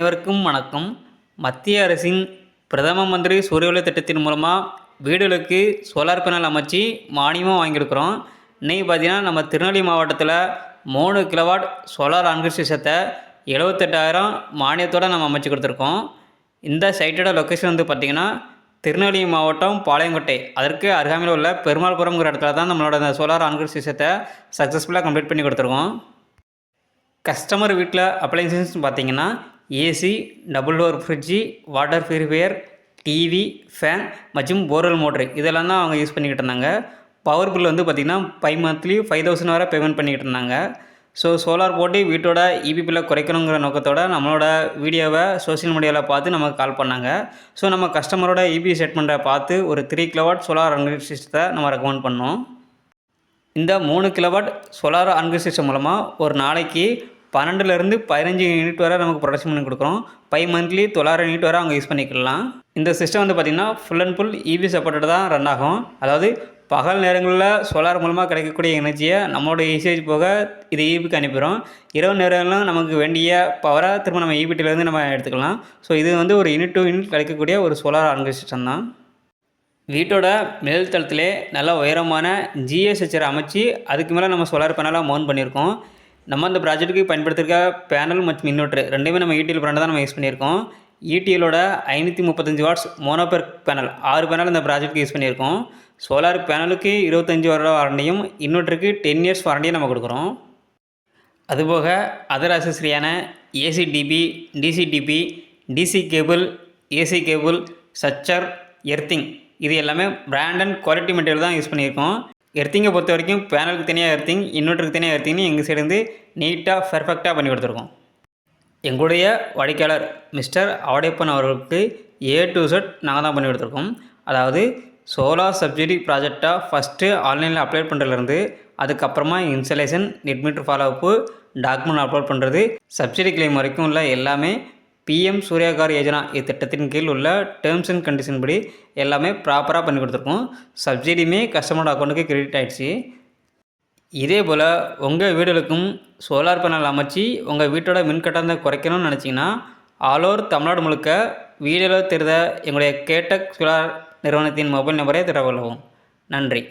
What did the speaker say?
அனைவருக்கும் வணக்கம். மத்திய அரசின் பிரதம மந்திரி சூரிய ஒளி திட்டத்தின் மூலமாக வீடுகளுக்கு சோலார் பேனல் அமைச்சு மானியமாக வாங்கியிருக்கிறோம். இன்னைக்கு பார்த்தீங்கன்னா நம்ம திருநெல்வேலி மாவட்டத்தில் மூணு கிலோவாட் சோலார் ஆன்கிரி சிஸ்டத்தை எழுபத்தெட்டாயிரம் மானியத்தோடு நம்ம அமைச்சு கொடுத்துருக்கோம். இந்த சைட்டோட லொக்கேஷன் வந்து பார்த்திங்கன்னா திருநெல்வேலி மாவட்டம் பாளையங்கோட்டை. அதற்கு அருகாமையில் உள்ள பெருமாள்புரம்ங்கிற இடத்துல தான் நம்மளோட அந்த சோலார் ஆன்கிரி சிஸ்டத்தை சக்ஸஸ்ஃபுல்லாக கம்ப்ளீட் பண்ணி கொடுத்துருக்கோம். கஸ்டமர் வீட்டில் அப்ளைன்சஸ் பார்த்தீங்கன்னா AC double door fridge water purifier TV fan மற்றும் போர்வெல் மோட்ரு இதெல்லாம் தான் அவங்க யூஸ் பண்ணிக்கிட்டு இருந்தாங்க. பவர் பில் வந்து பார்த்திங்கன்னா ஃபைவ் மந்த்லி ஃபைவ் தௌசண்ட் வரை பேமெண்ட் பண்ணிக்கிட்டு இருந்தாங்க. ஸோ சோலார் போட்டு வீட்டோட இபி பில்லை குறைக்கணுங்கிற நோக்கத்தோட நம்மளோட வீடியோவை சோஷியல் மீடியாவில் பார்த்து நமக்கு கால் பண்ணாங்க. ஸோ நம்ம கஸ்டமரோட இபி செட்மெண்ட்டை பார்த்து ஒரு த்ரீ கிலோவாட் சோலார் சிஸ்டத்தை நம்ம ரெக்கமெண்ட் பண்ணோம். இந்த மூணு கிலோவாட் சோலார் ஆன்கிரி சிஸ்டம் மூலமாக ஒரு நாளைக்கு பன்னெண்டுலேருந்து பதினஞ்சு யூனிட் வரை நமக்கு ப்ரொடக்ஷன் பண்ணி கொடுக்குறோம். ஃபைவ் மந்த்லி தொள்ளாயிரம் யூனிட் வரை அவங்க யூஸ் பண்ணிக்கலாம். இந்த சிஸ்டம் வந்து பார்த்திங்கன்னா full and full EB supported தான் ரன் ஆகும். அதாவது பகல் நேரங்களில் சோலார் மூலமாக கிடைக்கக்கூடிய எனர்ஜியை நம்மளோட யூசேஜ் போக இது ஈபிக்கு அனுப்பிடும் இரவு நேரங்களும் நமக்கு வேண்டிய பவரை திரும்ப நம்ம ஈபிட்டிலேருந்து நம்ம எடுத்துக்கலாம். ஸோ இது வந்து ஒரு யூனிட் டு யூனிட் கிடைக்கக்கூடிய ஒரு சோலார் ஆரம்ப சிஸ்டம் தான். வீட்டோட மேல் தளத்திலே நல்ல உயரமான ஜிஎஸ்ஹெச்சரை அமைச்சு அதுக்கு மேலே நம்ம சோலார் பேனலாக மவுண்ட் பண்ணியிருக்கோம். நம்ம அந்த ப்ராஜெக்ட்டுக்கு பயன்படுத்திருக்க பேனல் மற்றும் இன்வெர்ட்ரு ரெண்டுமே நம்ம ஈடிஎல் பிராண்டை தான் நம்ம யூஸ் பண்ணியிருக்கோம். ஈடிஎலோட ஐநூற்றி முப்பத்தஞ்சு வாட்ஸ் மோனோபெர் பேனல் ஆறு பேனல் இந்த ப்ராஜெக்ட்டுக்கு யூஸ் பண்ணியிருக்கோம். சோலார் பேனலுக்கு இருபத்தஞ்சி வருட வாரண்டியும் இன்வெர்ட்டருக்கு டென் இயர்ஸ் வாரண்டியும் நம்ம கொடுக்குறோம். அதுபோக other அசஸ்ரியான AC DB DC DB DC cable AC cable சச்சர் earthing இது எல்லாமே பிராண்ட் அண்ட் குவாலிட்டி மெட்டீரியல் தான் யூஸ் பண்ணியிருக்கோம். எர்த்திங்கை பொறுத்த வரைக்கும் பேனலுக்கு தனியாக எர்த்திங் இன்வெர்ட்டருக்கு தனியாக எர்த்திங்னு எங்கள் சேர்ந்து நீட்டாக பெர்ஃபெக்டாக பண்ணி கொடுத்துருக்கோம். எங்களுடைய வாடிக்கையாளர் மிஸ்டர் அவடைப்பன் அவர்களுக்கு ஏ டு செட் நாங்கள் தான் பண்ணி கொடுத்துருக்கோம். அதாவது சோலார் சப்சிடி ப்ராஜெக்டாக ஃபஸ்ட்டு ஆன்லைனில் அப்ளை பண்ணுறதுலேருந்து அதுக்கப்புறமா installation net meter follow up document upload பண்ணுறது சப்சிடி கிளைம் வரைக்கும் உள்ள எல்லாமே பிஎம் சூர்யாகார் யோஜனா இத்திட்டத்தின் கீழ் உள்ள டேர்ம்ஸ் அண்ட் கண்டிஷன் படி எல்லாமே ப்ராப்பராக பண்ணி கொடுத்துருக்கோம். சப்சிடியுமே கஸ்டமரோட அக்கௌண்ட்டுக்கு கிரெடிட் ஆகிடுச்சு இதே போல் உங்கள் வீடுகளுக்கும் சோலார் பேனல் அமைச்சு உங்கள் வீட்டோட மின் கட்டணத்தை குறைக்கணும்னு நினச்சிங்கன்னா ஆல் ஓவர் தமிழ்நாடு முழுக்க வீடியோவில் தெரிந்த எங்களுடைய கேட்டக் சோலார் நிறுவனத்தின் மொபைல் நம்பரை தரவல்லவும் நன்றி.